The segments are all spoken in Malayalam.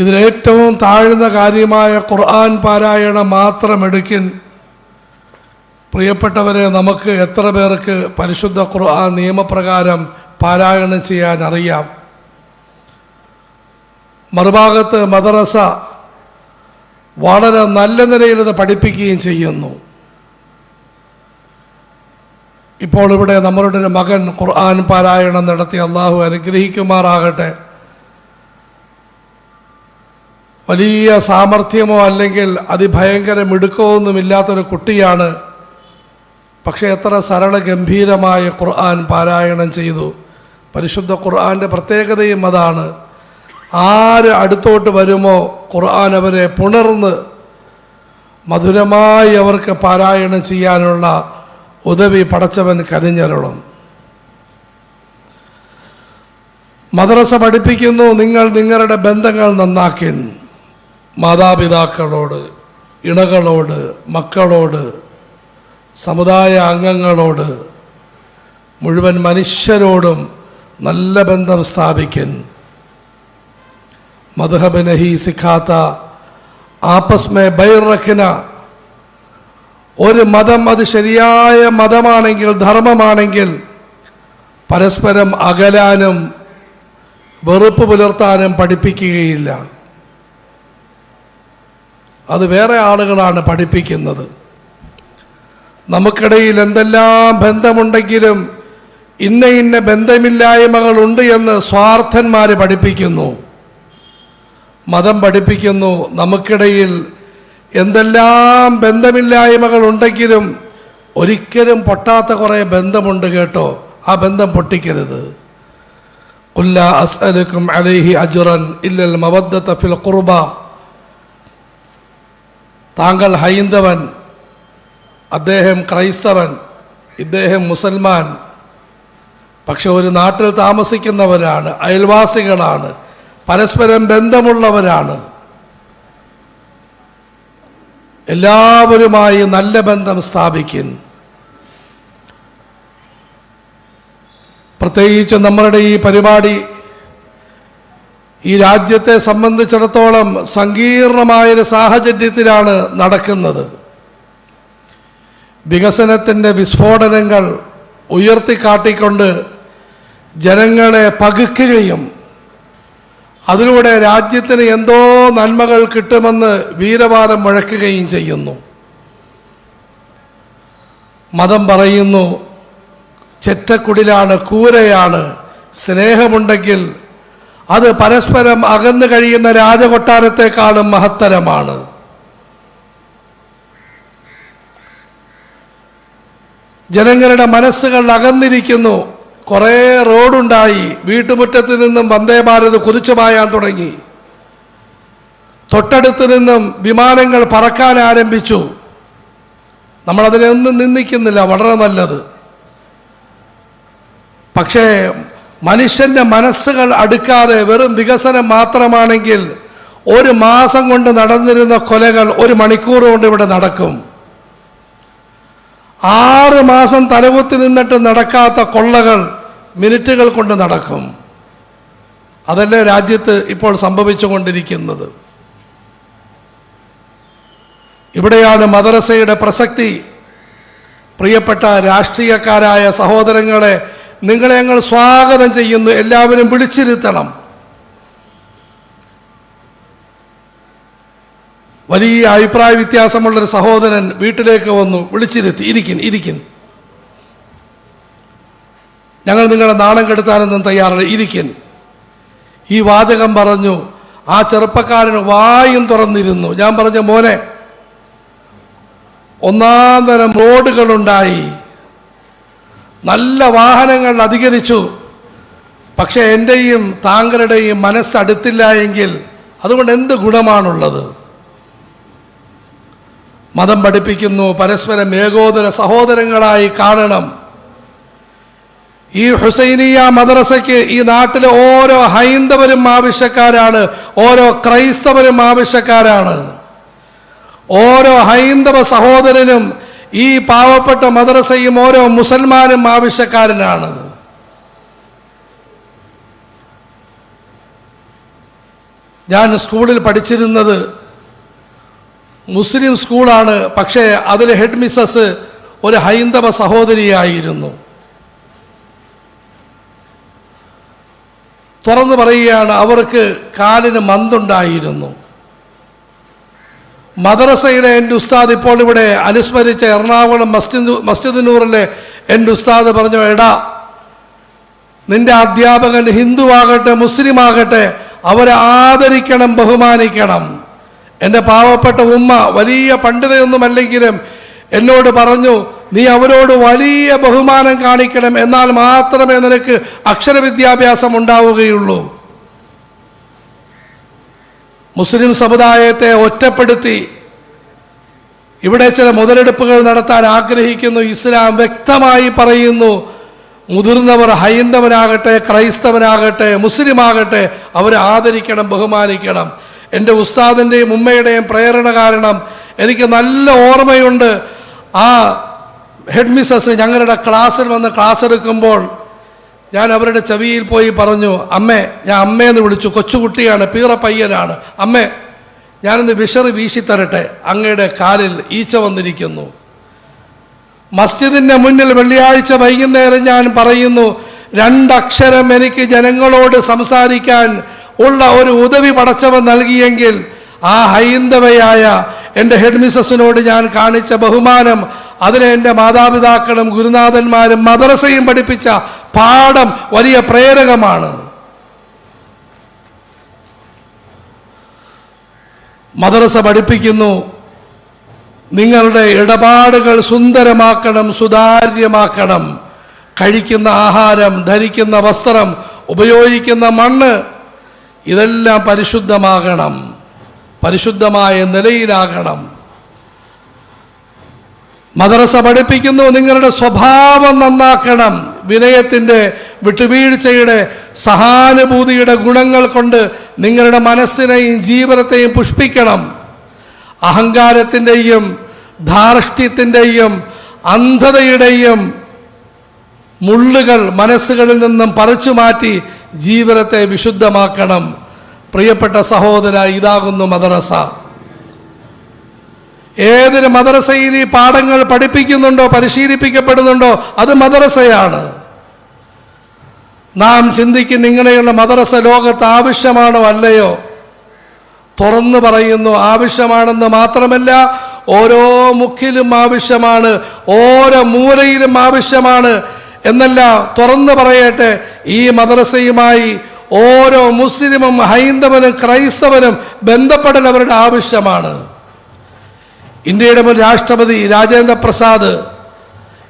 ഇതിലേറ്റവും താഴ്ന്ന കാര്യമായ ഖുർആൻ പാരായണം മാത്രം എടുക്കിൻ പ്രിയപ്പെട്ടവരെ നമുക്ക് എത്ര പേർക്ക് പരിശുദ്ധ ഖുർആൻ നിയമപ്രകാരം പാരായണം ചെയ്യാൻ അറിയാം? മറുഭാഗത്ത് മദ്രസ വളരെ നല്ല നിലയിൽ ഇത് പഠിപ്പിക്കുകയും ചെയ്യുന്നു. ഇപ്പോൾ ഇവിടെ നമ്മളുടെ ഒരു മകൻ ഖുർആൻ പാരായണം നടത്തി അള്ളാഹു അനുഗ്രഹിക്കുമാറാകട്ടെ. വലിയ സാമർഥ്യമോ അല്ലെങ്കിൽ അതിഭയങ്കര മിടുക്കമോ ഇല്ലാത്തൊരു കുട്ടിയാണ്. പക്ഷേ എത്ര സരള ഗംഭീരമായ ഖുർആൻ പാരായണം ചെയ്തു. പരിശുദ്ധ ഖുർആന്റെ പ്രത്യേകതയും അതാണ്. ആര് അടുത്തോട്ട് വരുമോ ഖുർആൻ അവരെ പുണർന്ന് മധുരമായി അവർക്ക് പാരായണം ചെയ്യാനുള്ള ഉദവി പടച്ചവൻ കരിഞ്ഞരുളും മദ്രസ പഠിപ്പിക്കുന്നു നിങ്ങൾ നിങ്ങളുടെ ബന്ധങ്ങൾ നന്നാക്കിൻ. മാതാപിതാക്കളോട് ഇണകളോട് മക്കളോട് സമുദായ അംഗങ്ങളോട് മുഴുവൻ മനുഷ്യരോടും നല്ല ബന്ധം സ്ഥാപിക്കൻ മധുഹബ് നഹി സിഖാത്ത ആപ്പസ് മേ ബൈർ ഒരു മതം അത് ശരിയായ മതമാണെങ്കിൽ ധർമ്മമാണെങ്കിൽ പരസ്പരം അകലാനും വെറുപ്പ് പുലർത്താനും പഠിപ്പിക്കുകയില്ല. അത് വേറെ ആളുകളാണ് പഠിപ്പിക്കുന്നത്. നമുക്കിടയിൽ എന്തെല്ലാം ബന്ധമുണ്ടെങ്കിലും ഇന്ന ഇന്ന ബന്ധമില്ലായ്മകളുണ്ട് എന്ന് സ്വാർത്ഥന്മാർ പഠിപ്പിക്കുന്നു. മതം പഠിപ്പിക്കുന്നു. നമുക്കിടയിൽ എന്തെല്ലാം ബന്ധമില്ലായ്മകൾ ഉണ്ടെങ്കിലും ഒരിക്കലും പൊട്ടാത്ത കുറേ ബന്ധമുണ്ട് കേട്ടോ. ആ ബന്ധം പൊട്ടിക്കരുത്. കുല്ല അസ്അലുക്കും അലൈഹി അജുറൻ ഇല്ലൽ മവദ്ദത്ത ഫിൽ ഖുർബ. താങ്കൾ ഹൈന്ദവൻ അദ്ദേഹം ക്രൈസ്തവൻ ഇദ്ദേഹം മുസൽമാൻ. പക്ഷെ ഒരു നാട്ടിൽ താമസിക്കുന്നവരാണ് അയൽവാസികളാണ് പരസ്പരം ബന്ധമുള്ളവരാണ്. എല്ലാവരുമായി നല്ല ബന്ധം സ്ഥാപിക്കും പ്രത്യേകിച്ച് നമ്മളുടെ ഈ പരിപാടി ഈ രാജ്യത്തെ സംബന്ധിച്ചിടത്തോളം സങ്കീർണമായൊരു സാഹചര്യത്തിലാണ് നടക്കുന്നത്. വികസനത്തിന്റെ വിസ്ഫോടനങ്ങൾ ഉയർത്തിക്കാട്ടിക്കൊണ്ട് ജനങ്ങളെ പകുക്കുകയും അതിലൂടെ രാജ്യത്തിന് എന്തോ നന്മകൾ കിട്ടുമെന്ന് വീരവാദം മുഴക്കുകയും ചെയ്യുന്നു. മതം പറയുന്നു ചെറ്റക്കുടിലാണ് കൂരയാണ് സ്നേഹമുണ്ടെങ്കിൽ അത് പരസ്പരം അകന്നു കഴിയുന്ന രാജകൊട്ടാരത്തെക്കാളും മഹത്തരമാണ്. ജനങ്ങളുടെ മനസ്സുകൾ അകന്നിരിക്കുന്നു. കുറേ റോഡുണ്ടായി. വീട്ടുമുറ്റത്ത് നിന്നും വന്ദേ ഭാരത് കുതിച്ചു പായാൻ തുടങ്ങി. തൊട്ടടുത്ത് നിന്നും വിമാനങ്ങൾ പറക്കാൻ ആരംഭിച്ചു. നമ്മളതിനെ ഒന്നും നിന്ദിക്കുന്നില്ല. വളരെ നല്ലത്. പക്ഷേ മനുഷ്യന്റെ മനസ്സുകൾ അടുക്കാതെ വെറും വികസനം മാത്രമാണെങ്കിൽ ഒരു മാസം കൊണ്ട് നടന്നിരുന്ന കൊലകൾ ഒരു മണിക്കൂർ കൊണ്ട് ഇവിടെ നടക്കും. ആറ് മാസം തലകുത്തി നിന്നിട്ട് നടക്കാത്ത കൊള്ളകൾ മിനിറ്റുകൾ കൊണ്ട് നടക്കും. അതല്ലേ രാജ്യത്ത് ഇപ്പോൾ സംഭവിച്ചുകൊണ്ടിരിക്കുന്നത്. ഇവിടെയാണ് മദ്രസയുടെ പ്രസക്തി. പ്രിയപ്പെട്ട രാഷ്ട്രീയക്കാരായ സഹോദരങ്ങളെ നിങ്ങളെ ഞങ്ങൾ സ്വാഗതം ചെയ്യുന്നു. എല്ലാവരും വിളിച്ചിരുത്തണം. വലിയ അഭിപ്രായ വ്യത്യാസമുള്ളൊരു സഹോദരൻ വീട്ടിലേക്ക് വന്നു. വിളിച്ചിരുത്തി. ഇരിക്കിൻ ഇരിക്കിൻ. ഞങ്ങൾ നിങ്ങളെ നാണം കെടുത്താനൊന്നും തയ്യാറല്ല. ഇരിക്കിൻ. ഈ വാചകം പറഞ്ഞു. ആ ചെറുപ്പക്കാരൻ വായും തുറന്നിരുന്നു. ഞാൻ പറഞ്ഞ മോനെ ഒന്നാം തരം റോഡുകളുണ്ടായി. നല്ല വാഹനങ്ങൾ അധികരിച്ചു. പക്ഷെ എന്റെയും താങ്കളുടെയും മനസ്സടുത്തില്ല എങ്കിൽ അതുകൊണ്ട് എന്ത് ഗുണമാണുള്ളത്? മതം പഠിപ്പിക്കുന്നു പരസ്പരം ഏകോദര സഹോദരങ്ങളായി കാണണം. ഈ ഹുസൈനിയ മദ്രസയ്ക്ക് ഈ നാട്ടിലെ ഓരോ ഹൈന്ദവരും ആവശ്യക്കാരാണ് ഓരോ ക്രൈസ്തവരും ആവശ്യക്കാരാണ്. ഓരോ ഹൈന്ദവ സഹോദരനും ഈ പാവപ്പെട്ട മദ്രസയും ഓരോ മുസൽമാനും ആവശ്യക്കാരനാണ്. ഞാൻ സ്കൂളിൽ പഠിച്ചിരുന്നത് മുസ്ലിം സ്കൂളാണ് പക്ഷേ അതിൽ ഹെഡ് മിസ്സസ് ഒരു ഹൈന്ദവ സഹോദരിയായിരുന്നു. തുറന്നു പറയുകയാണ് അവർക്ക് കാലിന് മന്തുണ്ടായിരുന്നു. മദ്രസയിലെ എന്റെ ഉസ്താദ് ഇപ്പോൾ ഇവിടെ അനുസ്മരിച്ച എറണാകുളം മസ്ജിദ് മസ്ജിദ് നൂറിലെ എന്റെ ഉസ്താദ് പറഞ്ഞു എടാ നിന്റെ അധ്യാപകൻ ഹിന്ദുവാകട്ടെ മുസ്ലിം ആകട്ടെ അവരെ ആദരിക്കണം ബഹുമാനിക്കണം. എന്റെ പാവപ്പെട്ട ഉമ്മ വലിയ പണ്ഡിതയൊന്നുമല്ലെങ്കിലും എന്നോട് പറഞ്ഞു നീ അവരോട് വലിയ ബഹുമാനം കാണിക്കണം എന്നാൽ മാത്രമേ നിനക്ക് അക്ഷരവിദ്യാഭ്യാസം ഉണ്ടാവുകയുള്ളൂ. മുസ്ലിം സമുദായത്തെ ഒറ്റപ്പെടുത്തി ഇവിടെ ചില മുതലെടുപ്പുകൾ നടത്താൻ ആഗ്രഹിക്കുന്നു. ഇസ്ലാം വ്യക്തമായി പറയുന്നു മുതിർന്നവർ ഹൈന്ദവനാകട്ടെ ക്രൈസ്തവനാകട്ടെ മുസ്ലിം ആകട്ടെ അവരെ ആദരിക്കണം ബഹുമാനിക്കണം. എന്റെ ഉസ്താദിന്റെയും ഉമ്മയുടെയും പ്രേരണ കാരണം എനിക്ക് നല്ല ഓർമ്മയുണ്ട്. ആ ഹെഡ് മിസ്സസ് ഞങ്ങളുടെ ക്ലാസ്സിൽ വന്ന് ക്ലാസ് എടുക്കുമ്പോൾ ഞാൻ അവരുടെ ചെവിയിൽ പോയി പറഞ്ഞു അമ്മേ ഞാൻ അമ്മയെന്ന് വിളിച്ചു. കൊച്ചുകുട്ടിയാണ് പീറ പയ്യനാണ്. അമ്മേ ഞാനിന്ന് വിഷറി വീശി തരട്ടെ. അങ്ങയുടെ കാലിൽ ഈച്ച വന്നിരിക്കുന്നു. മസ്ജിദിന്റെ മുന്നിൽ വെള്ളിയാഴ്ച വൈകുന്നേരം ഞാൻ പറയുന്നു രണ്ടക്ഷരം എനിക്ക് ജനങ്ങളോട് സംസാരിക്കാൻ ഉള്ള ഒരു ഉദവി പടച്ചവൻ നൽകിയെങ്കിൽ ആ ഹൈന്ദവയായ എന്റെ ഹെഡ് മിസ്സസിനോട് ഞാൻ കാണിച്ച ബഹുമാനം അതിനെ എന്റെ മാതാപിതാക്കളും ഗുരുനാഥന്മാരും മദ്രസയും പഠിപ്പിച്ച പാഠം വലിയ പ്രേരകമാണ്. മദ്രസ പഠിപ്പിക്കുന്നു. നിങ്ങളുടെ ഇടപാടുകൾ സുന്ദരമാക്കണം സുതാര്യമാക്കണം. കഴിക്കുന്ന ആഹാരം ധരിക്കുന്ന വസ്ത്രം ഉപയോഗിക്കുന്ന മണ്ണ് ഇതെല്ലാം പരിശുദ്ധമാകണം. പരിശുദ്ധമായ നിലയിലാകണം. മദ്രസ പഠിപ്പിക്കുന്നു നിങ്ങളുടെ സ്വഭാവം നന്നാക്കണം. വിനയത്തിന്റെ വിട്ടുവീഴ്ചയുടെ സഹാനുഭൂതിയുടെ ഗുണങ്ങൾ കൊണ്ട് നിങ്ങളുടെ മനസ്സിനെയും ജീവനത്തെയും പുഷ്പിക്കണം. അഹങ്കാരത്തിന്റെയും ധാർഷ്ട്യത്തിന്റെയും അന്ധതയുടെയും മുള്ളുകൾ മനസ്സുകളിൽ നിന്നും പറിച്ചു മാറ്റി ജീവനത്തെ വിശുദ്ധമാക്കണം. പ്രിയപ്പെട്ട സഹോദര ഇതാകുന്നു മദ്രസ. ഏതൊരു മദ്രസയിൽ ഈ പാഠങ്ങൾ പഠിപ്പിക്കുന്നുണ്ടോ പരിശീലിപ്പിക്കപ്പെടുന്നുണ്ടോ അത് മദ്രസയാണ്. നാം ചിന്തിക്കുന്ന ഇങ്ങനെയുള്ള മദ്രസ ലോകത്ത് ആവശ്യമാണോ അല്ലയോ? തുറന്നു പറയുന്നു ആവശ്യമാണെന്ന് മാത്രമല്ല ഓരോ മുക്കിലും ആവശ്യമാണ് ഓരോ മൂലയിലും ആവശ്യമാണ്. എന്നല്ല തുറന്നു പറയട്ടെ ഈ മദ്രസയുമായി ഓരോ മുസ്ലിമും ഹൈന്ദവനും ക്രൈസ്തവനും ബന്ധപ്പെടൽ അവരുടെ ആവശ്യമാണ്. ഇന്ത്യയുടെ മുൻ രാഷ്ട്രപതി രാജേന്ദ്ര പ്രസാദ്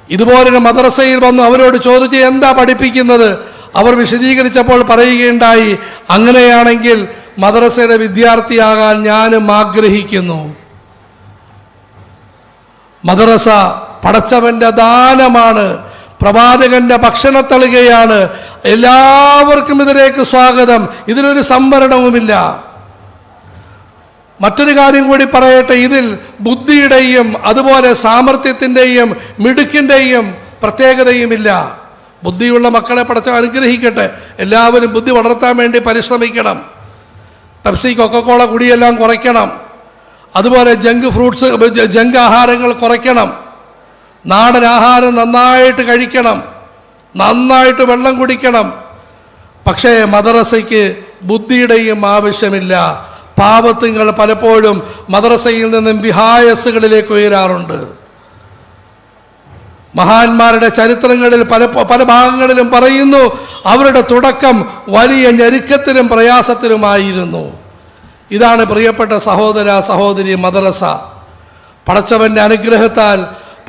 ഇതുപോലൊരു മദ്രസയിൽ വന്ന് അവരോട് ചോദിച്ച് എന്താ പഠിപ്പിക്കുന്നത്? അവർ വിശദീകരിച്ചപ്പോൾ പറയുകയുണ്ടായി അങ്ങനെയാണെങ്കിൽ മദ്രസയുടെ വിദ്യാർത്ഥിയാകാൻ ഞാനും ആഗ്രഹിക്കുന്നു. മദ്രസ പടച്ചവന്റെ ദാനമാണ് പ്രവാചകന്റെ ഭക്ഷണ തളികയാണ്. എല്ലാവർക്കും ഇതിലേക്ക് സ്വാഗതം. ഇതിനൊരു സംവരണവുമില്ല. മറ്റൊരു കാര്യം കൂടി പറയട്ടെ ഇതിൽ ബുദ്ധിയുടെയും അതുപോലെ സാമർഥ്യത്തിന്റെയും മിടുക്കിന്റെയും പ്രത്യേകതയുമില്ല. ബുദ്ധിയുള്ള മക്കളെ പടച്ച അനുഗ്രഹിക്കട്ടെ. എല്ലാവരും ബുദ്ധി വളർത്താൻ വേണ്ടി പരിശ്രമിക്കണം. പെപ്സി കൊക്കക്കോള കുടിയെല്ലാം കുറയ്ക്കണം. അതുപോലെ ജങ്ക് ഫ്രൂട്ട്സ് ജങ്ക് ആഹാരങ്ങൾ കുറയ്ക്കണം. നാടൻ ആഹാരം നന്നായിട്ട് കഴിക്കണം. നന്നായിട്ട് വെള്ളം കുടിക്കണം. പക്ഷേ മദ്രസയ്ക്ക് ബുദ്ധിയുടെയും ആവശ്യമില്ല. പാപത്തുങ്ങൾ പലപ്പോഴും മദ്രസയിൽ നിന്നും വിഹായസുകളിലേക്ക് ഉയരാറുണ്ട്. മഹാന്മാരുടെ ചരിത്രങ്ങളിൽ പല പല ഭാഗങ്ങളിലും പറയുന്നു അവരുടെ തുടക്കം വലിയ ഞെരുക്കത്തിലും പ്രയാസത്തിലുമായിരുന്നു. ഇതാണ് പ്രിയപ്പെട്ട സഹോദര സഹോദരി മദ്രസ. പടച്ചവന്റെ അനുഗ്രഹത്താൽ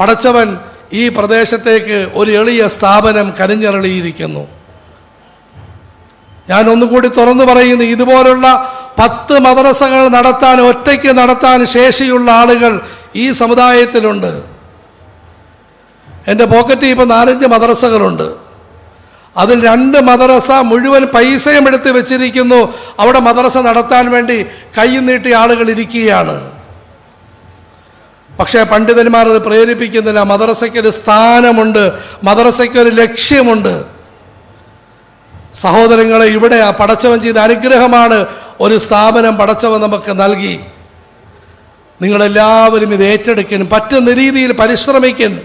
പടച്ചവൻ ഈ പ്രദേശത്തേക്ക് ഒരു എളിയ സ്ഥാപനം കരിഞ്ഞറളിയിരിക്കുന്നു ഞാൻ ഒന്നുകൂടി തുറന്നു പറയുന്നു ഇതുപോലുള്ള പത്ത് മദ്രസകൾ നടത്താൻ ഒറ്റയ്ക്ക് നടത്താൻ ശേഷിയുള്ള ആളുകൾ ഈ സമുദായത്തിലുണ്ട്. എന്റെ പോക്കറ്റിൽ ഇപ്പം നാലഞ്ച് മദ്രസകളുണ്ട്. അതിൽ രണ്ട് മദ്രസ മുഴുവൻ പൈസയും എടുത്ത് വെച്ചിരിക്കുന്നു. അവിടെ മദ്രസ നടത്താൻ വേണ്ടി കൈ നീട്ടി ആളുകൾ ഇരിക്കുകയാണ്. പക്ഷേ പണ്ഡിതന്മാർ അത് പ്രേരിപ്പിക്കുന്നില്ല. മദ്രസയ്ക്കൊരു സ്ഥാനമുണ്ട്. മദ്രസയ്ക്കൊരു ലക്ഷ്യമുണ്ട്. സഹോദരങ്ങളെ ഇവിടെ പടച്ചവൻ ചെയ്ത അനുഗ്രഹമാണ്. ഒരു സ്ഥാപനം പടച്ചവ നമുക്ക് നൽകി. നിങ്ങളെല്ലാവരും ഇത് ഏറ്റെടുക്കണം പറ്റുന്ന രീതിയിൽ പരിശ്രമിക്കുന്നു.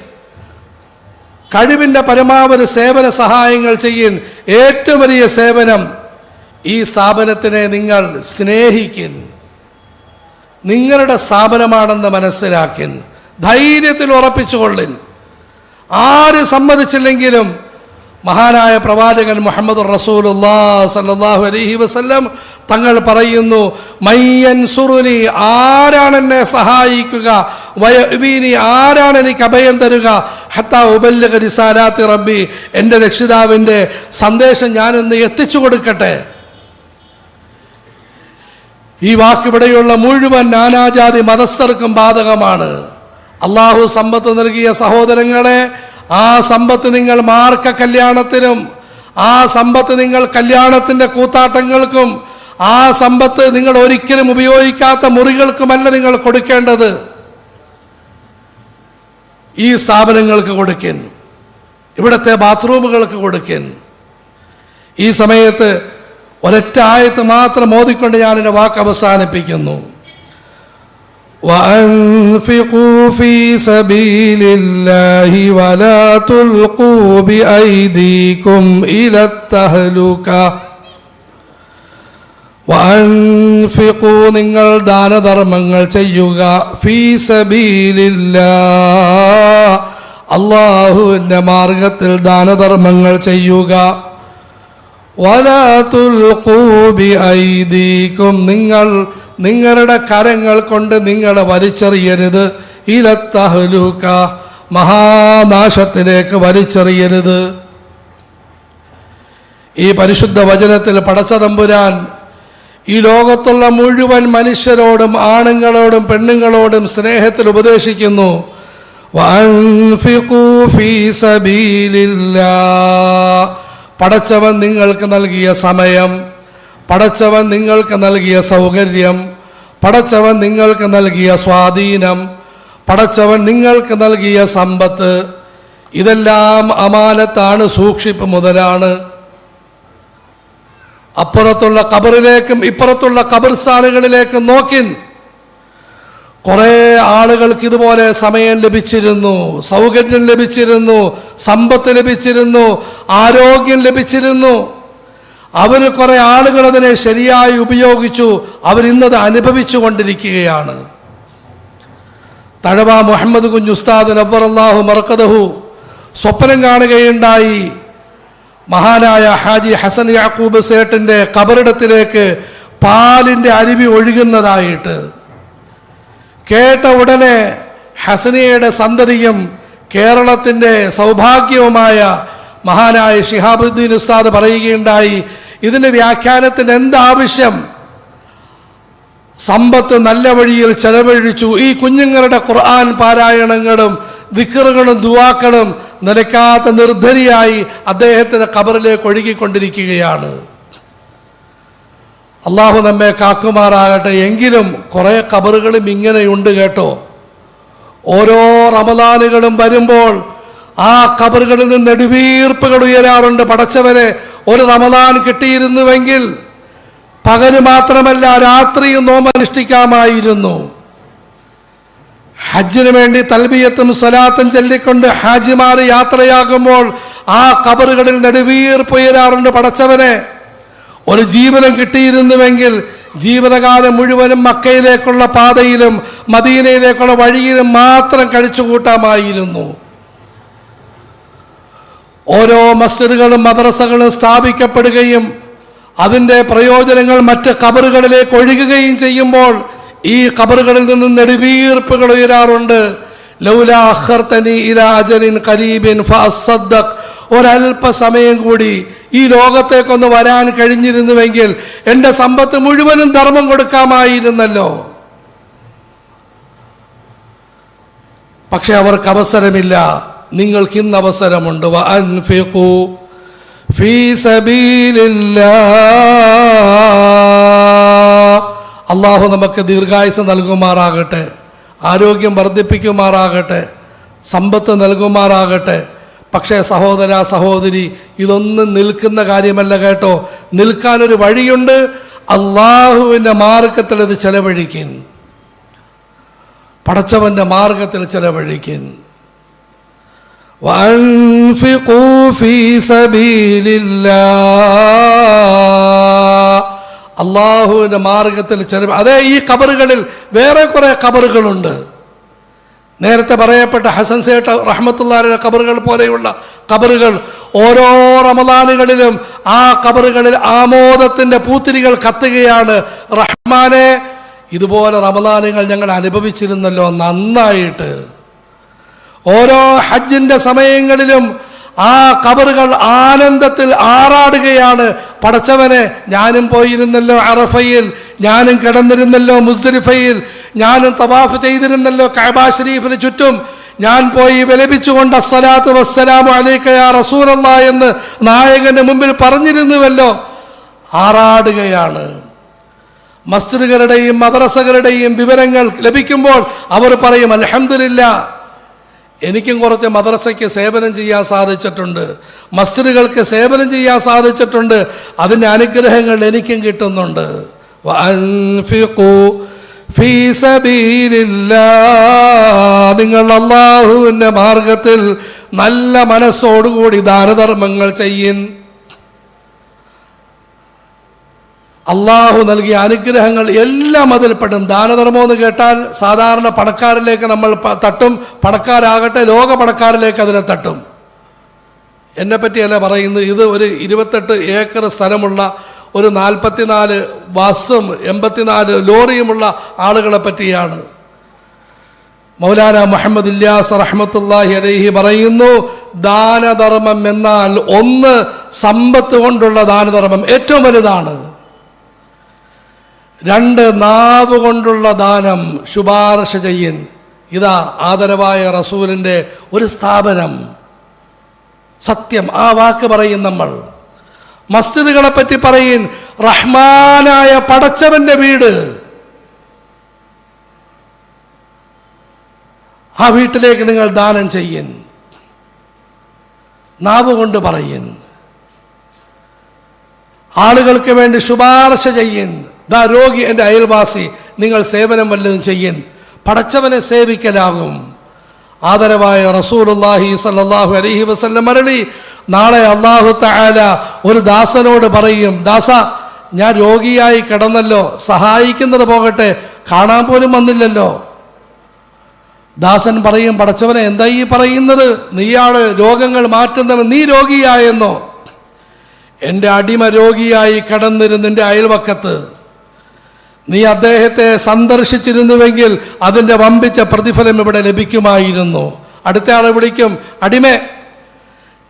കഴിവിന്റെ പരമാവധി സേവന സഹായങ്ങൾ ചെയ്യൻ ഏറ്റവും വലിയ സേവനം ഈ സ്ഥാപനത്തിനെ നിങ്ങൾ സ്നേഹിക്കും നിങ്ങളുടെ സ്ഥാപനമാണെന്ന് മനസ്സിലാക്കിൻ. ധൈര്യത്തിൽ ഉറപ്പിച്ചുകൊള്ളിൻ. ആര് സമ്മതിച്ചില്ലെങ്കിലും മഹാനായ പ്രവാചകൻ മുഹമ്മദ് റസൂലുല്ലാ സല്ലാഹു അലഹി വസല്ലം തങ്ങൾ പറയുന്നു മയ്യൻ സുറുനി ആരാണ് എന്നെ സഹായിക്കുക? വയബീനി ആരാണ് എനിക്ക് അഭയം തരുക? ഹത്താ റിസാലാത്തി റബ്ബി എന്റെ രക്ഷിതാവിന്റെ സന്ദേശം ഞാനൊന്ന് എത്തിച്ചു കൊടുക്കട്ടെ? ഈ വാക്കിവിടെയുള്ള മുഴുവൻ നാനാജാതി മതസ്ഥർക്കും ബാധകമാണ്. അള്ളാഹു സമ്പത്ത് നൽകിയ സഹോദരങ്ങളെ ആ സമ്പത്ത് നിങ്ങൾ മാർക്ക കല്യാണത്തിനും ആ സമ്പത്ത് നിങ്ങൾ കല്യാണത്തിന്റെ കൂത്താട്ടങ്ങൾക്കും ആ സമ്പത്ത് നിങ്ങൾ ഒരിക്കലും ഉപയോഗിക്കാത്ത മുറികൾക്കുമല്ല നിങ്ങൾ കൊടുക്കേണ്ടത്. ഈ സ്ഥാപനങ്ങൾക്ക് കൊടുക്കുന്നു ഇവിടുത്തെ ബാത്റൂമുകൾക്ക് കൊടുക്കുന്നു ഈ സമയത്ത് ഒരൊറ്റ ആയത്ത് മാത്രം ഓതിക്കൊണ്ട് ഞാൻ എന്റെ വാക്ക് അവസാനിപ്പിക്കുന്നു. وأنفقوا في سبيل الله ولا تلقوا بأيديكم إلى التهلكة. وأنفقوا نِنْغَلْ دان ذرمنغل تيوغا في سبيل الله. الله إنما رغتل دان ذرمنغل تيوغا ولا تلقوا بأيديكم من نِنْغَلْ നിങ്ങളുടെ കരങ്ങൾ കൊണ്ട് നിങ്ങളെ വലിച്ചെറിയരുത്. ഇലത്തഹലൂക്ക മഹാനാശത്തിലേക്ക് വലിച്ചെറിയരുത്. ഈ പരിശുദ്ധ വചനത്തിൽ പടച്ചതമ്പുരാൻ ഈ ലോകത്തുള്ള മുഴുവൻ മനുഷ്യരോടും ആണുങ്ങളോടും പെണ്ണുങ്ങളോടും സ്നേഹത്തിൽ ഉപദേശിക്കുന്നു. പടച്ചവൻ നിങ്ങൾക്ക് നൽകിയ സമയം. പടച്ചവൻ നിങ്ങൾക്ക് നൽകിയ സൗകര്യം പടച്ചവൻ നിങ്ങൾക്ക് നൽകിയ സ്വാധീനം പടച്ചവൻ നിങ്ങൾക്ക് നൽകിയ സമ്പത്ത് ഇതെല്ലാം അമാനത്താണ് സൂക്ഷിപ്പ് മുതലാണ്. അപ്പുറത്തുള്ള കബറിലേക്കും ഇപ്പുറത്തുള്ള കബർസ്ഥാനുകളിലേക്കും നോക്കിൻ. കുറെ ആളുകൾക്ക് ഇതുപോലെ സമയം ലഭിച്ചിരുന്നു സൗകര്യം ലഭിച്ചിരുന്നു സമ്പത്ത് ലഭിച്ചിരുന്നു ആരോഗ്യം ലഭിച്ചിരുന്നു. അവർ കുറെ ആളുകൾ അതിനെ ശരിയായി ഉപയോഗിച്ചു. അവരിന്നത് അനുഭവിച്ചു കൊണ്ടിരിക്കുകയാണ്. തഴവ മുഹമ്മദ് കുഞ്ഞ് ഉസ്താദ് നബ്ബറല്ലാഹു മറക്കതഹു സ്വപ്നം കാണുകയുണ്ടായി. മഹാനായ ഹാജി ഹസൻ യാക്കൂബ് സേട്ടിന്റെ കബറിടത്തിലേക്ക് പാലിന്റെ അരുവി ഒഴുകുന്നതായിട്ട്. കേട്ട ഉടനെ ഹസനിയയുടെ സന്തതിയും കേരളത്തിന്റെ സൗഭാഗ്യവുമായ മഹാനായ ഷിഹാബുദ്ദീൻ ഉസ്താദ് പറയുകയുണ്ടായി ഇതിന്റെ വ്യാഖ്യാനത്തിന് എന്താവശ്യം? സമ്പത്ത് നല്ല വഴിയിൽ ചെലവഴിച്ചു. ഈ കുഞ്ഞുങ്ങളുടെ ഖുർആൻ പാരായണങ്ങളും വിക്രകളും ദുവാക്കളും നിലയ്ക്കാത്ത നിർദ്ധരിയായി അദ്ദേഹത്തിന്റെ കബറിലേക്ക് ഒഴുകിക്കൊണ്ടിരിക്കുകയാണ്. അള്ളാഹു നമ്മെ കാക്കുമാറാകട്ടെ. എങ്കിലും കുറെ കബറുകളും ഇങ്ങനെയുണ്ട് കേട്ടോ. ഓരോ റമദാനുകളും വരുമ്പോൾ ആ കബറുകളിൽ നിന്ന് നെടുവീർപ്പുകൾ ഉയരാറുണ്ട്. പടച്ചവനെ ഒരു റമദാൻ കിട്ടിയിരുന്നുവെങ്കിൽ പകൽ മാത്രമല്ല രാത്രിയും നോമ്പനുഷ്ഠിക്കാമായിരുന്നു ഹജ്ജിന് വേണ്ടി തൽബിയത്തും സ്വലാത്തും ചൊല്ലിക്കൊണ്ട് ഹാജിമാർ യാത്രയാകുമ്പോൾ ആ കബറുകളിൽ നെടുവീർപ്പുയരാറുണ്ട് പടച്ചവനെ. ഒരു ജീവനം കിട്ടിയിരുന്നുവെങ്കിൽ ജീവിതകാലം മുഴുവനും മക്കയിലേക്കുള്ള പാതയിലും മദീനയിലേക്കുള്ള വഴിയിലും മാത്രം കഴിച്ചു കൂട്ടാമായിരുന്നു ഓരോ മസ്ജിദുകളും മദ്രസകളും സ്ഥാപിക്കപ്പെടുകയും അതിന്റെ പ്രയോജനങ്ങൾ മറ്റ് കബറുകളിലേക്ക് ഒഴുകുകയും ചെയ്യുമ്പോൾ ഈ കബറുകളിൽ നിന്ന് നെടുവീർപ്പുകൾ ഉയരാറുണ്ട്. ഒരല്പസമയം കൂടി ഈ ലോകത്തേക്കൊന്ന് വരാൻ കഴിഞ്ഞിരുന്നുവെങ്കിൽ എന്റെ സമ്പത്ത് മുഴുവനും ധർമ്മം കൊടുക്കാമായിരുന്നല്ലോ. പക്ഷെ അവർക്ക് അവസരമില്ല. നിങ്ങൾക്ക് ഇന്ന് അവസരമുണ്ട്. അള്ളാഹു നമുക്ക് ദീർഘായുസ് നൽകുമാറാകട്ടെ. ആരോഗ്യം വർദ്ധിപ്പിക്കുമാറാകട്ടെ. സമ്പത്ത് നൽകുമാറാകട്ടെ. പക്ഷേ സഹോദര സഹോദരി ഇതൊന്നും നിൽക്കുന്ന കാര്യമല്ല കേട്ടോ. നിൽക്കാനൊരു വഴിയുണ്ട്. അള്ളാഹുവിന്റെ മാർഗത്തിൽ ഇത് ചെലവഴിക്കും. പടച്ചവന്റെ മാർഗത്തിൽ ചെലവഴിക്കിൻ وأنفقوا في سبيل الله അള്ളാഹുവിൻ്റെ മാർഗത്തിൽ ചെലവ് അതേ ഈ കബറുകളിൽ വേറെ കുറേ കബറുകളുണ്ട് നേരത്തെ പറയപ്പെട്ട ഹസൻ സേട്ട് റഹ്മത്തുള്ളാരുടെ കബറുകൾ പോലെയുള്ള കബറുകൾ ഓരോ റമദാനുകളിലും ആ കബറുകളിൽ ആമോദത്തിന്റെ പൂത്തിരികൾ കത്തുകയാണ് റഹ്മാനെ ഇതുപോലെ റമദാനുകൾ ഞങ്ങൾ അനുഭവിച്ചിരുന്നല്ലോ നന്നായിട്ട് ഓരോ ഹജ്ജിന്റെ സമയങ്ങളിലും ആ കബറുകൾ ആനന്ദത്തിൽ ആറാടുകയാണ്. പടച്ചവനെ ഞാനും പോയിരുന്നല്ലോ അറഫയിൽ ഞാനും കിടന്നിരുന്നല്ലോ മുസ്ദലിഫയിൽ ഞാനും തവാഫ് ചെയ്തിരുന്നല്ലോ കഅബ ഷരീഫിന് ചുറ്റും. ഞാൻ പോയി വിലപിച്ചുകൊണ്ട് അസ്സലാത്ത് വസ്സലാമു അലൈക യാ റസൂലല്ലാ എന്ന് നായകന്റെ മുമ്പിൽ പറഞ്ഞിരുന്നുവല്ലോ. ആറാടുകയാണ്. മസ്ജിദുകളുടെയും മദ്രസകളുടെയും വിവരങ്ങൾ ലഭിക്കുമ്പോൾ അവർ പറയും അൽഹംദുലില്ലാ എനിക്കും കുറച്ച് മദ്രസയ്ക്ക് സേവനം ചെയ്യാൻ സാധിച്ചിട്ടുണ്ട്. മസ്ജിദുകൾക്ക് സേവനം ചെയ്യാൻ സാധിച്ചിട്ടുണ്ട്. അതിന്റെ അനുഗ്രഹങ്ങൾ എനിക്കും കിട്ടുന്നുണ്ട്. നിങ്ങൾ അള്ളാഹുവിന്റെ മാർഗത്തിൽ നല്ല മനസ്സോടുകൂടി ദാനധർമ്മങ്ങൾ ചെയ്യിൻ അള്ളാഹു നൽകിയ അനുഗ്രഹങ്ങൾ എല്ലാം അതിൽപ്പെടും ദാനധർമ്മം എന്ന് കേട്ടാൽ സാധാരണ പണക്കാരിലേക്ക് നമ്മൾ തട്ടും പണക്കാരാകട്ടെ ലോക പണക്കാരിലേക്ക് അതിനെ തട്ടും. എന്നെ പറ്റിയല്ല പറയുന്നത് ഇത് ഒരു ഇരുപത്തെട്ട് ഏക്കർ സ്ഥലമുള്ള ഒരു നാൽപ്പത്തിനാല് ബസ്സും എൺപത്തിനാല് ലോറിയുമുള്ള ആളുകളെ പറ്റിയാണ്. മൗലാന മുഹമ്മദ് ഇല്ലാസ് റഹ്മത്തുല്ലാഹി അലൈഹി പറയുന്നു ദാനധർമ്മം എന്നാൽ ഒന്ന് സമ്പത്ത് കൊണ്ടുള്ള ദാനധർമ്മം ഏറ്റവും വലുതാണ്. രണ്ട് നാവ് കൊണ്ടുള്ള ദാനം ശുപാർശ ചെയ്യൻ. ഇതാ ആദരവായ റസൂലിന്റെ ഒരു സ്ഥാപനം. സത്യം ആ വാക്ക് പറയും നമ്മൾ. മസ്ജിദുകളെ പറ്റി പറയും റഹ്മാനായ പടച്ചവന്റെ വീട്. ആ വീട്ടിലേക്ക് നിങ്ങൾ ദാനം ചെയ്യൻ. നാവ് കൊണ്ട് പറയൻ. ആളുകൾക്ക് വേണ്ടി ശുപാർശ ചെയ്യൻ. ദാ രോഗി എന്റെ അയൽവാസി നിങ്ങൾ സേവനം വല്ലതും ചെയ്യൻ. പടച്ചവനെ സേവിക്കലാകും. ആദരവായ റസൂലുല്ലാഹി സല്ലല്ലാഹു അലഹി വസല്ലം മരളി നാളെ അള്ളാഹു തആല ഒരു ദാസനോട് പറയും ദാസ ഞാൻ രോഗിയായി കിടന്നല്ലോ സഹായിക്കുന്നത് പോകട്ടെ കാണാൻ പോലും വന്നില്ലല്ലോ. ദാസൻ പറയും പടച്ചവനെ എന്താ ഈ പറയുന്നത്? നീയാണ് രോഗങ്ങൾ മാറ്റുന്നവൻ നീ രോഗിയായെന്നോ? എന്റെ അടിമ രോഗിയായി കിടന്നിരുന്ന അയൽവക്കത്ത്. നീ അദ്ദേഹത്തെ സന്ദർശിച്ചിരുന്നുവെങ്കിൽ അതിന്റെ വമ്പിച്ച പ്രതിഫലം ഇവിടെ ലഭിക്കുമായിരുന്നു. അടുത്ത ആളെ വിളിക്കും അടിമേ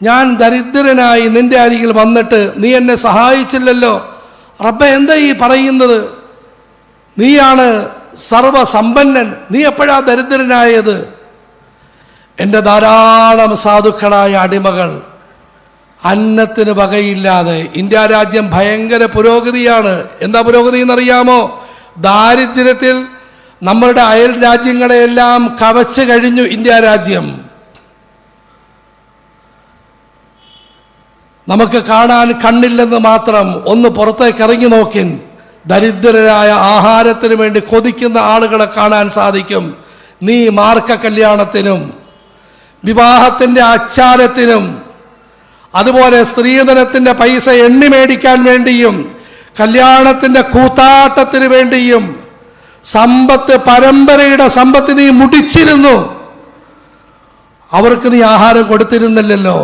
ഞാൻ ദരിദ്രനായി നിന്റെ അരികിൽ വന്നിട്ട് നീ എന്നെ സഹായിച്ചില്ലല്ലോ. റബ്ബ എന്താ ഈ പറയുന്നത്? നീയാണ് സർവസമ്പന്നൻ. നീ എപ്പോഴാ ദരിദ്രനായത്? എന്റെ ധാരാളം സാധുക്കളായ അടിമകൾ അന്നത്തിന് വകയില്ലാതെ ഇന്ത്യ രാജ്യം ഭയങ്കര പുരോഗതിയാണ്. എന്താ പുരോഗതി എന്നറിയാമോ? ദാരിദ്ര്യത്തിൽ നമ്മളുടെ അയൽ രാജ്യങ്ങളെയെല്ലാം കവച്ച് കഴിഞ്ഞു ഇന്ത്യ രാജ്യം. നമുക്ക് കാണാൻ കണ്ണില്ലെന്ന് മാത്രം ഒന്ന് പുറത്തേക്ക് ഇറങ്ങി നോക്കിൻ. ദരിദ്രരായ ആഹാരത്തിന് വേണ്ടി കൊതിക്കുന്ന ആളുകളെ കാണാൻ സാധിക്കും. നീ മാർക്ക കല്യാണത്തിനും വിവാഹത്തിന്റെ അച്ചാരത്തിനും അതുപോലെ സ്ത്രീധനത്തിന്റെ പൈസ എണ്ണി മേടിക്കാൻ വേണ്ടിയും കല്യാണത്തിന്റെ കൂത്താട്ടത്തിന് വേണ്ടിയും സമ്പത്ത് പരമ്പരയുടെ സമ്പത്ത് നീ മുടിച്ചിരുന്നു. അവർക്ക് നീ ആഹാരം കൊടുത്തിരുന്നില്ലല്ലോ.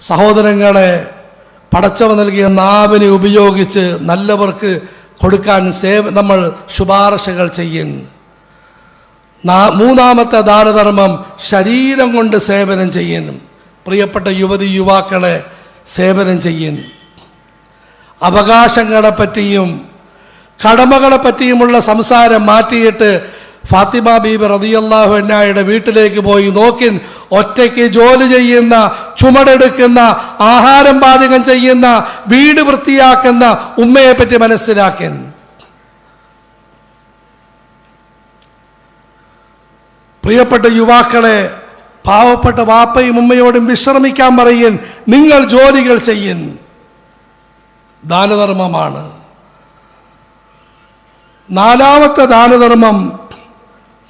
സഹോദരങ്ങളെ പടച്ചവ നൽകിയ നാവിനെ ഉപയോഗിച്ച് നല്ലവർക്ക് കൊടുക്കാൻ സേവ നമ്മൾ ശുപാർശകൾ ചെയ്യും. മൂന്നാമത്തെ ദാനധർമ്മം ശരീരം കൊണ്ട് സേവനം ചെയ്യണം പ്രിയപ്പെട്ട യുവതി യുവാക്കളെ സേവനം ചെയ്യൻ അവകാശങ്ങളെ പറ്റിയും കടമകളെ പറ്റിയുമുള്ള സംസാരം മാറ്റിയിട്ട് ഫാത്തിമ ബീബ് റതിയല്ലാഹു എന്നായുടെ വീട്ടിലേക്ക് പോയി നോക്കിൻ ഒറ്റയ്ക്ക് ജോലി ചെയ്യുന്ന ചുമടെടുക്കുന്ന ആഹാരം പാചകം ചെയ്യുന്ന വീട് വൃത്തിയാക്കുന്ന ഉമ്മയെ പറ്റി മനസ്സിലാക്കൻ. പ്രിയപ്പെട്ട യുവാക്കളെ പാവപ്പെട്ട വാപ്പയും ഉമ്മയോടും വിശ്രമിക്കാൻ പറയൻ നിങ്ങൾ ജോലികൾ ചെയ്യൻ. ദാനധർമ്മമാണ്. നാലാമത്തെ ദാനധർമ്മം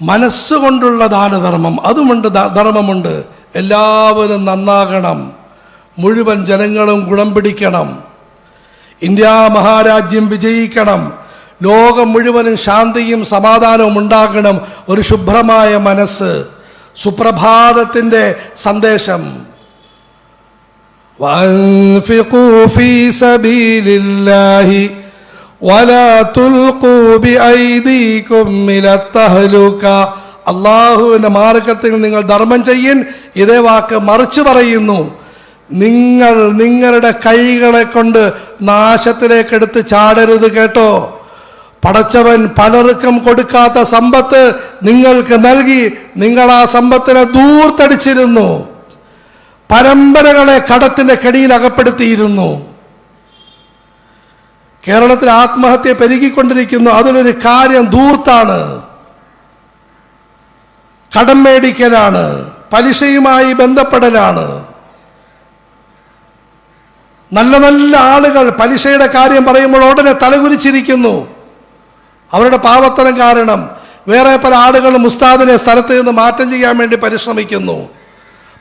മനസ്സുകൊണ്ടുള്ള ദാനധർമ്മം. അതുമുണ്ട് ധർമ്മമുണ്ട്. എല്ലാവരും നന്നാകണം. മുഴുവൻ ജനങ്ങളും ഗുണം പിടിക്കണം. ഇന്ത്യ മഹാരാജ്യം വിജയിക്കണം. ലോകം മുഴുവനും ശാന്തിയും സമാധാനവും ഉണ്ടാകണം. ഒരു ശുഭ്രമായ മനസ്സ്. സുപ്രഭാതത്തിന്റെ സന്ദേശം. وأنفقوا في سبيل الله ولا تلقوا بأيديكم إلى التهلكة അള്ളാഹുവിന്റെ മാർഗത്തിൽ നിങ്ങൾ ധർമ്മം ചെയ്യൻ ഇതേ വാക്ക് മറിച്ചു പറയുന്നു. നിങ്ങൾ നിങ്ങളുടെ കൈകളെ കൊണ്ട് നാശത്തിലേക്ക് നാശത്തിലേക്കെടുത്ത് ചാടരുത് കേട്ടോ. പടച്ചവൻ പലർക്കും കൊടുക്കാത്ത സമ്പത്ത് നിങ്ങൾക്ക് നൽകി. നിങ്ങൾ ആ സമ്പത്തിനെ ദൂർത്തടിച്ചിരുന്നു. പരമ്പരകളെ കടത്തിന്റെ കെടിയിൽ അകപ്പെടുത്തിയിരുന്നു. കേരളത്തിൽ ആത്മഹത്യ പെരുകിക്കൊണ്ടിരിക്കുന്നു. അതിലൊരു കാര്യം ദൂർത്താണ് കടം മേടിക്കലാണ്. പലിശയുമായി ബന്ധപ്പെടലാണ്. നല്ല നല്ല ആളുകൾ പലിശയുടെ കാര്യം പറയുമ്പോൾ ഉടനെ തലകുരിച്ചിരിക്കുന്നു അവരുടെ പാവത്തനം കാരണം വേറെ പല ആളുകളും ഉസ്താദിനെ സ്ഥലത്ത് നിന്ന് മാറ്റം ചെയ്യാൻ വേണ്ടി പരിശ്രമിക്കുന്നു.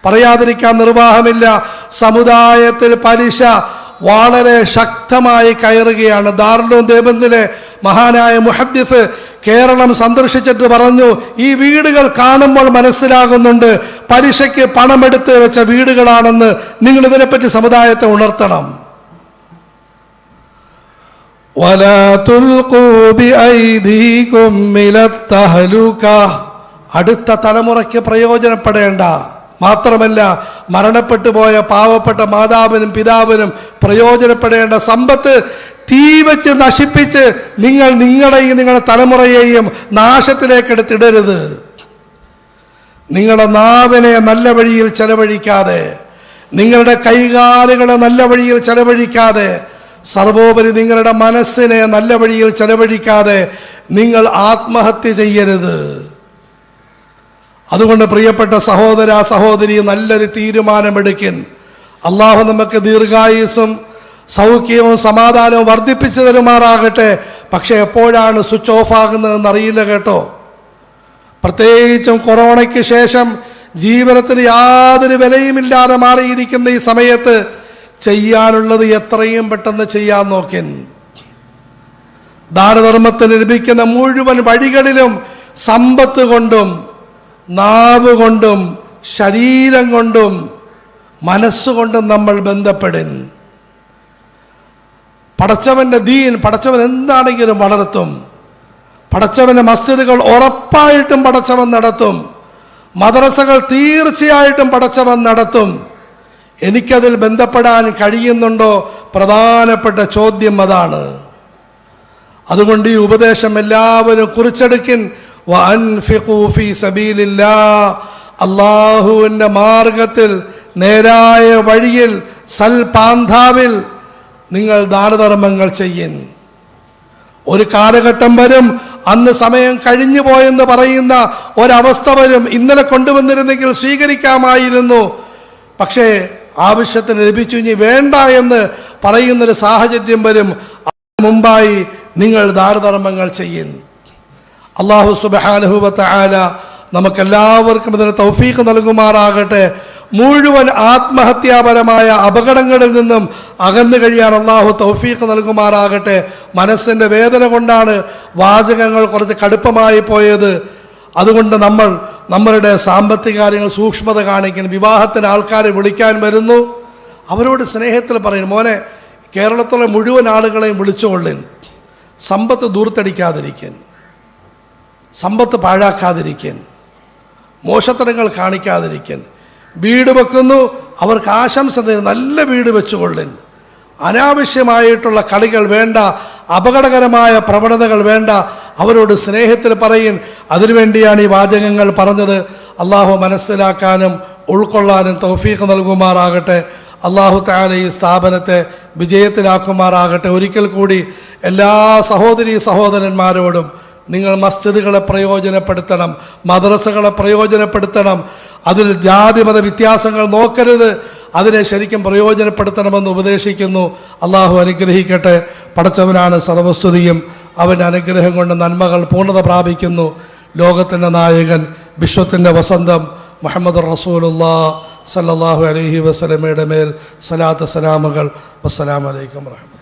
പറയാതിരിക്കാൻ നിർവാഹമില്ല. സമുദായത്തിൽ പലിശ വളരെ ശക്തമായി കയറുകയാണ്. ദാർലൂം ദേബന്ദിലെ മഹാനായ മുഹദ്ദിസ് കേരളം സന്ദർശിച്ചിട്ട് പറഞ്ഞു ഈ വീടുകൾ കാണുമ്പോൾ മനസ്സിലാകുന്നുണ്ട് പലിശയ്ക്ക് പണമെടുത്ത് വെച്ച വീടുകളാണെന്ന് നിങ്ങൾ ഇതിനെപ്പറ്റി സമുദായത്തെ ഉണർത്തണം. അടുത്ത തലമുറയ്ക്ക് പ്രയോജനപ്പെടേണ്ട മാത്രമല്ല മരണപ്പെട്ടു പോയ പാവപ്പെട്ട മാതാവിനും പിതാവിനും പ്രയോജനപ്പെടേണ്ട സമ്പത്ത് തീ വെച്ച് നശിപ്പിച്ച് നിങ്ങൾ നിങ്ങളെയും നിങ്ങളുടെ തലമുറയെയും നാശത്തിലേക്ക് എടുത്തിടരുത് നിങ്ങളുടെ നാവിനെ നല്ല വഴിയിൽ ചെലവഴിക്കാതെ നിങ്ങളുടെ കൈകാലുകളെ നല്ല വഴിയിൽ ചെലവഴിക്കാതെ സർവോപരി നിങ്ങളുടെ മനസ്സിനെ നല്ല വഴിയിൽ ചെലവഴിക്കാതെ നിങ്ങൾ ആത്മഹത്യ ചെയ്യരുത്. അതുകൊണ്ട് പ്രിയപ്പെട്ട സഹോദര സഹോദരി നല്ലൊരു തീരുമാനമെടുക്കിൻ. അള്ളാഹു നമുക്ക് ദീർഘായുസും സൗഖ്യവും സമാധാനവും വർദ്ധിപ്പിച്ചു തരുമാറാകട്ടെ. പക്ഷേ എപ്പോഴാണ് സ്വിച്ച് ഓഫ് ആകുന്നതെന്ന് അറിയില്ല കേട്ടോ. പ്രത്യേകിച്ചും കൊറോണയ്ക്ക് ശേഷം ജീവനത്തിന് യാതൊരു വിലയുമില്ലാതെ മാറിയിരിക്കുന്ന ഈ സമയത്ത് ചെയ്യാനുള്ളത് എത്രയും പെട്ടെന്ന് ചെയ്യാൻ നോക്കിൻ. ദാനധർമ്മത്തിന് ലഭിക്കുന്ന മുഴുവൻ വഴികളിലും സമ്പത്ത് കൊണ്ടും നാവ് കൊണ്ടും ശരീരം കൊണ്ടും മനസ്സുകൊണ്ടും നമ്മൾ ബന്ധപ്പെടൻ. പടച്ചവന്റെ ദീൻ പടച്ചവൻ എന്താണെങ്കിലും വളർത്തും. പടച്ചവന്റെ മസ്ജിദുകൾ ഉറപ്പായിട്ടും പടച്ചവൻ നടത്തും. മദ്രസകൾ തീർച്ചയായിട്ടും പടച്ചവൻ നടത്തും. എനിക്കതിൽ ബന്ധപ്പെടാൻ കഴിയുന്നുണ്ടോ? പ്രധാനപ്പെട്ട ചോദ്യം അതാണ്. അതുകൊണ്ട് ഈ ഉപദേശം എല്ലാവരും കുറിച്ചെടുക്കിൻ. അള്ളാഹുവിന്റെ മാർഗത്തിൽ നേരായ വഴിയിൽ സൽപാന്താവിൽ നിങ്ങൾ ദാനധർമ്മങ്ങൾ ചെയ്യൻ. ഒരു കാലഘട്ടം വരും അന്ന് സമയം കഴിഞ്ഞു പോയെന്ന് പറയുന്ന ഒരവസ്ഥ വരും. ഇന്നലെ കൊണ്ടുവന്നിരുന്നെങ്കിൽ സ്വീകരിക്കാമായിരുന്നു. പക്ഷേ ആവശ്യത്തിന് ലഭിച്ചു ഇനി വേണ്ട എന്ന് പറയുന്നൊരു സാഹചര്യം വരും. മുമ്പായി നിങ്ങൾ ദാനധർമ്മങ്ങൾ ചെയ്യും അള്ളാഹു സുബാനുഹുബത്ത ആല നമുക്കെല്ലാവർക്കും ഇതിന് തൗഫീഖ് നൽകുമാറാകട്ടെ. മുഴുവൻ ആത്മഹത്യാപരമായ അപകടങ്ങളിൽ നിന്നും അകന്നു കഴിയാൻ അള്ളാഹു തൗഫീഖ് നൽകുമാറാകട്ടെ. മനസ്സിന്റെ വേദന കൊണ്ടാണ് വാചകങ്ങൾ കുറച്ച് കടുപ്പമായി പോയത്. അതുകൊണ്ട് നമ്മൾ നമ്മളുടെ സാമ്പത്തിക കാര്യങ്ങൾ സൂക്ഷ്മത കാണിക്കുന്നു വിവാഹത്തിന് ആൾക്കാരെ വിളിക്കാൻ വരുന്നു. അവരോട് സ്നേഹത്തിൽ പറയുന്നു മോനെ കേരളത്തിലെ മുഴുവൻ ആളുകളെയും വിളിച്ചുകൊള്ളിൻ സമ്പത്ത് ദൂർത്തടിക്കാതിരിക്കാൻ സമ്പത്ത് പാഴാക്കാതിരിക്കാൻ മോശത്തരങ്ങൾ കാണിക്കാതിരിക്കാൻ. വീട് വെക്കുന്നു അവർക്ക് ആശംസ നല്ല വീട് വെച്ചുകൊള്ളിൻ. അനാവശ്യമായിട്ടുള്ള കളികൾ വേണ്ട അപകടകരമായ പ്രവണതകൾ വേണ്ട. അവരോട് സ്നേഹത്തിൽ പറയും അതിനുവേണ്ടിയാണ് ഈ വാചകങ്ങൾ പറഞ്ഞത്. അള്ളാഹു മനസ്സിലാക്കാനും ഉൾക്കൊള്ളാനും തൗഫീഖ് നൽകുമാറാകട്ടെ. അള്ളാഹു താല ഈ സ്ഥാപനത്തെ വിജയത്തിലാക്കുമാറാകട്ടെ. ഒരിക്കൽ കൂടി എല്ലാ സഹോദരി സഹോദരന്മാരോടും നിങ്ങൾ മസ്ജിദുകളെ പ്രയോജനപ്പെടുത്തണം മദ്രസകളെ പ്രയോജനപ്പെടുത്തണം അതിൽ ജാതി മത വ്യത്യാസങ്ങൾ നോക്കരുത് അതിനെ ശരിക്കും പ്രയോജനപ്പെടുത്തണമെന്ന് ഉപദേശിക്കുന്നു. അള്ളാഹു അനുഗ്രഹിക്കട്ടെ. പടച്ചവനാണ് സർവസ്തുതിയും. അവൻ അനുഗ്രഹം കൊണ്ട് നന്മകൾ പൂർണത പ്രാപിക്കുന്നു. ലോകത്തിന്റെ നായകൻ വിശ്വത്തിന്റെ വസന്തം മുഹമ്മദ് റസൂലുള്ള സല്ലാഹു അലഹി വസ്ലമയുടെ മേൽ സലാത്ത് സലാമുകൾ. വസ്സലാമലൈക്കും വറഹ്മത്തുള്ളാഹി